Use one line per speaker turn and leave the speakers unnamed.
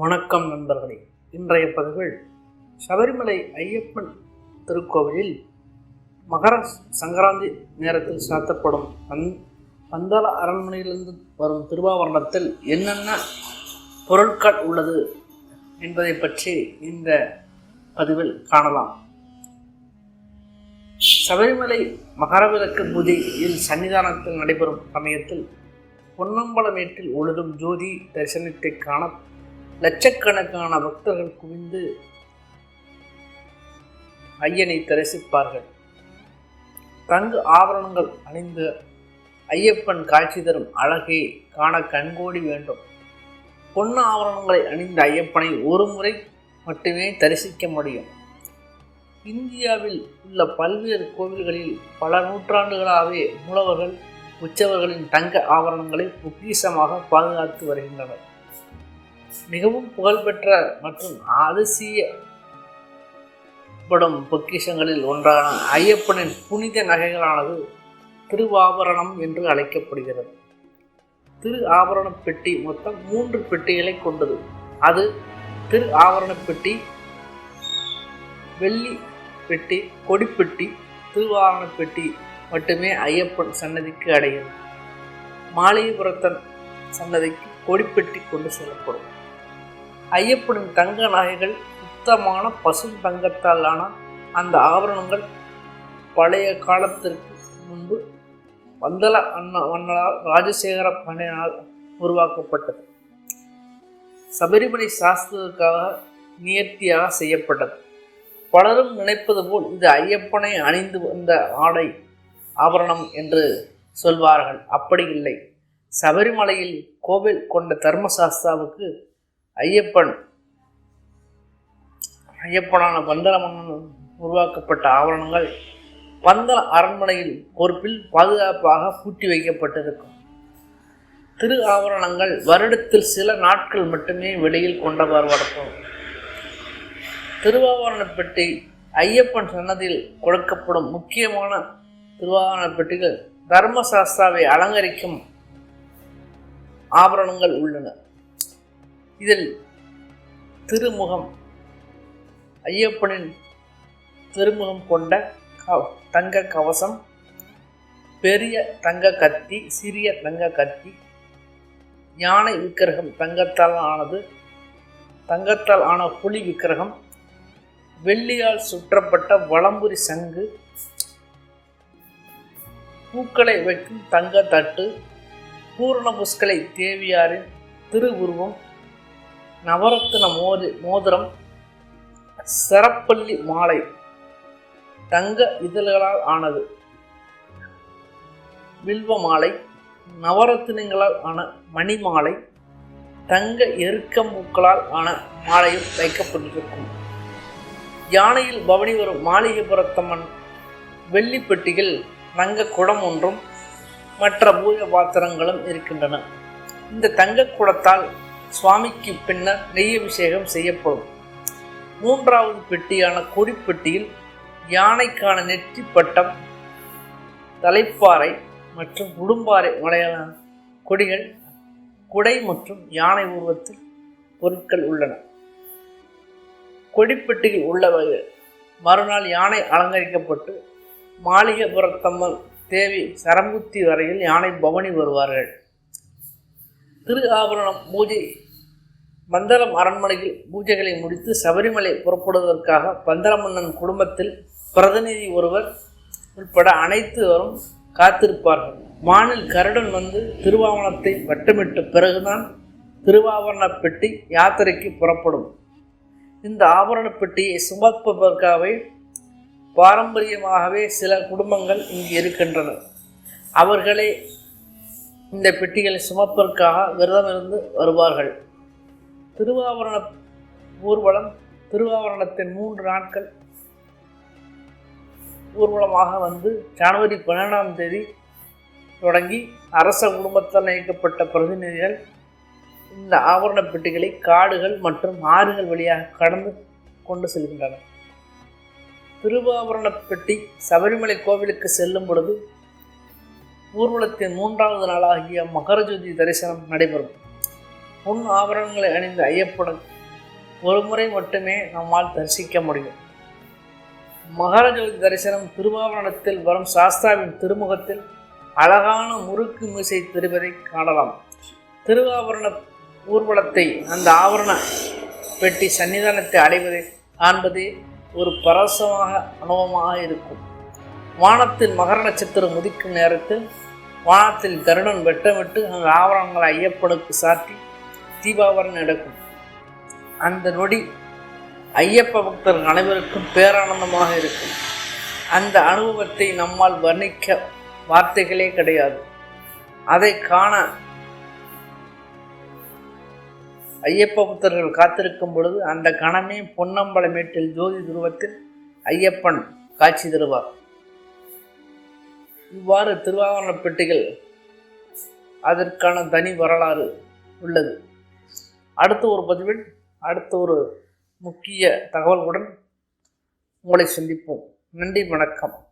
வணக்கம் நண்பர்களே. இன்றைய பதிவுகள் சபரிமலை ஐயப்பன் திருக்கோவிலில் மகர சங்கராந்தி நேரத்தில் சாத்தப்படும் பந் பந்தாள அரண்மனையிலிருந்து வரும் திருவாவரணத்தில் என்னென்ன பொருட்கள் உள்ளது என்பதை பற்றி இந்த பதிவில் காணலாம். சபரிமலை மகரவிளக்கு பூஜையில் சன்னிதானத்தில் நடைபெறும் சமயத்தில் பொன்னம்பலமேட்டில் உழுதும் ஜோதி தரிசனத்தை காண லட்சக்கணக்கான பக்தர்கள் குவிந்து ஐயனை தரிசிப்பார்கள். தங்கு ஆபரணங்கள் அணிந்த ஐயப்பன் காட்சி தரும் அழகை காண கண்கோடி வேண்டும். பொன்னு ஆபரணங்களை அணிந்த ஐயப்பனை ஒரு முறை மட்டுமே தரிசிக்க முடியும். இந்தியாவில் உள்ள பல்வேறு கோவில்களில் பல நூற்றாண்டுகளாகவே மூலவர்கள் உற்சவர்களின் தங்க ஆபரணங்களை பொக்கிஷமாக பாதுகாத்து வருகின்றனர். மிகவும் புகழ்பெற்ற மற்றும் அதிசயப்படும் பொக்கிஷங்களில் ஒன்றான ஐயப்பனின் புனித நகைகளானது திருவாபரணம் என்று அழைக்கப்படுகிறது. திரு ஆபரண பெட்டி மொத்தம் மூன்று பெட்டிகளை கொண்டது. அது திரு ஆபரண பெட்டி வெள்ளி பெட்டி கொடிப்பெட்டி திருவாரண பெட்டி மட்டுமே ஐயப்பன் சன்னதிக்கு அடையும். மாளிகைபுரத்தன் சன்னதிக்கு கொடிப்பெட்டி கொண்டு செல்லப்படும். ஐயப்பனின் தங்க நகைகள் சுத்தமான பசும் தங்கத்தால் ஆன அந்த ஆபரணங்கள் பழைய காலத்திற்கு முன்பு வந்தல அண்ணா மன்னனால் ராஜசேகர பணியினால் உருவாக்கப்பட்டது. சபரிமலை சாஸ்திரத்துக்காக நியர்த்தியாக செய்யப்பட்டது. பலரும் நினைப்பது போல் இது ஐயப்பனை அணிந்து வந்த ஆடை ஆபரணம் என்று சொல்வார்கள். அப்படி இல்லை. சபரிமலையில் கோவில் கொண்ட தர்மசாஸ்தாவுக்கு ஐயப்பன். ஐயப்பனான பந்தல மன்னன் உருவாக்கப்பட்ட ஆவரணங்கள் பந்தல அரண்மனையில் பொறுப்பில் பாதுகாப்பாக பூட்டி வைக்கப்பட்டிருக்கும். திரு ஆவரணங்கள் வருடத்தில் சில நாட்கள் மட்டுமே வெளியில் கொண்டு வரப்படும் திருவாவரணப்பட்டி ஐயப்பன் சன்னதியில் கொடுக்கப்படும் முக்கியமான திருவாவரணப்பட்டிகள் தர்மசாஸ்தாவை அலங்கரிக்கும் ஆபரணங்கள் உள்ளன. இதில் திருமுகம் ஐயப்பனின் திருமுகம் கொண்ட க- தங்க கவசம் பெரிய தங்க கத்தி சிறிய தங்க கத்தி யானை விக்கிரகம் தங்கத்தால் ஆனது தங்கத்தால் ஆன புலி விக்கிரகம் வெள்ளியால் சுற்றப்பட்ட வளம்புரி சங்கு பூக்களை வைக்கும் தங்க தட்டு பூரண புஷ்களை தேவியாரின் திருவுருவம் நவரத்தின மோதி மோதிரம் சரப்பள்ளி மாலை தங்க இதழ்களால் ஆனது. வில்வ மாலை நவரத்தினங்களால் ஆன மணி மாலை தங்க எருக்கம்பூக்களால் ஆன மாலையும் வைக்கப்பட்டிருக்கும். யானையில் பவனி வரும் மாளிகைபுரத்தம்மன் வெள்ளி பெட்டியில் தங்க குடம் ஒன்றும் மற்ற பூஜை பாத்திரங்களும் இருக்கின்றன. இந்த தங்க குடத்தால் சுவாமிக்கு பின்னர் நெய் அபிஷேகம் செய்யப்படும். மூன்றாவது பெட்டியான கொடிப்பெட்டியில் யானைக்கான நெற்றி பட்டம் தலைப்பாறை மற்றும் உடும்பாறை மலையான கொடிகள் குடை மற்றும் யானை உருவத்தில் பொருட்கள் உள்ளன. கொடிப்பெட்டியில் உள்ளவர்கள் மறுநாள் யானை அலங்கரிக்கப்பட்டு மாளிகைபுரத்தம்மன் தேவி சரம்புத்தி வரையில் யானை பவனி வருவார்கள். திரு ஆபரணம் பூஜை மந்தரம் அரண்மனையில் பூஜைகளை முடித்து சபரிமலை புறப்படுவதற்காக பந்தரமன்னன் குடும்பத்தில் பிரதிநிதி ஒருவர் உட்பட அனைத்துவரும் காத்திருப்பார்கள். வானில் கருடன் வந்து திருவாவணத்தை வட்டமிட்ட பிறகுதான் திருவாவரண பெட்டி யாத்திரைக்கு புறப்படும். இந்த ஆபரண பெட்டியை சுமப்பதற்காகவே பாரம்பரியமாகவே சில குடும்பங்கள் இங்கு இருக்கின்றன. அவர்களே இந்த பெட்டிகளை சுமப்பதற்காக விரதமிருந்து வருவார்கள். திருவாவரண ஊர்வலம் திருவாவரணத்தின் மூன்று நாட்கள். ஊர்வலமாக வந்து ஜனவரி பன்னெண்டாம் தேதி தொடங்கி அரச குடும்பத்தால் இயக்கப்பட்ட பிரதிநிதிகள் இந்த ஆவரண பெட்டிகளை காடுகள் மற்றும் ஆறுகள் வழியாக கடந்து கொண்டு செல்கின்றனர். திருவாபரண பெட்டி சபரிமலை கோவிலுக்கு செல்லும் பொழுது ஊர்வலத்தின் மூன்றாவது நாளாகிய மகரஜோதி தரிசனம் நடைபெறும். பொன் ஆபரணங்களை அணிந்த ஐயப்பனை ஒரு முறை மட்டுமே நம்மால் தரிசிக்க முடியும். மகர தரிசனம் திருவாபரணத்தில் வரும் சாஸ்தாவின் திருமுகத்தில் அழகான முறுக்கு மீசை தெரிவதை காணலாம். திருவாபரண ஊர்வலத்தை அந்த ஆவரண பெட்டி சன்னிதானத்தை அடைவதை காண்பதே ஒரு பரவசமாக அனுபவமாக இருக்கும். வானத்தில் மகர நட்சத்திரம் உதிக்கும் நேரத்தில் வானத்தில் கருடன் வெட்டமிட்டு அந்த ஆவரணங்களை ஐயப்பனுக்கு சாட்டி தீபாவரணம் நடக்கும். அந்த நொடி ஐயப்ப பக்தர்கள் அனைவருக்கும் பேரானந்தமாக இருக்கும். அந்த அனுபவத்தை நம்மால் வர்ணிக்க வார்த்தைகளே கிடையாது. அதை காண ஐயப்ப புத்தர்கள் காத்திருக்கும் பொழுது அந்த கணமே பொன்னம்பலமேட்டில் ஜோதி துருவத்தில் ஐயப்பன் காட்சி தருவார். இவ்வாறு திருவாவரண பெட்டிகள் அதற்கான தனி வரலாறு உள்ளது. அடுத்த ஒரு பதிவில் அடுத்த ஒரு முக்கிய தகவல்களுடன் உங்களை சந்திப்போம். நன்றி வணக்கம்.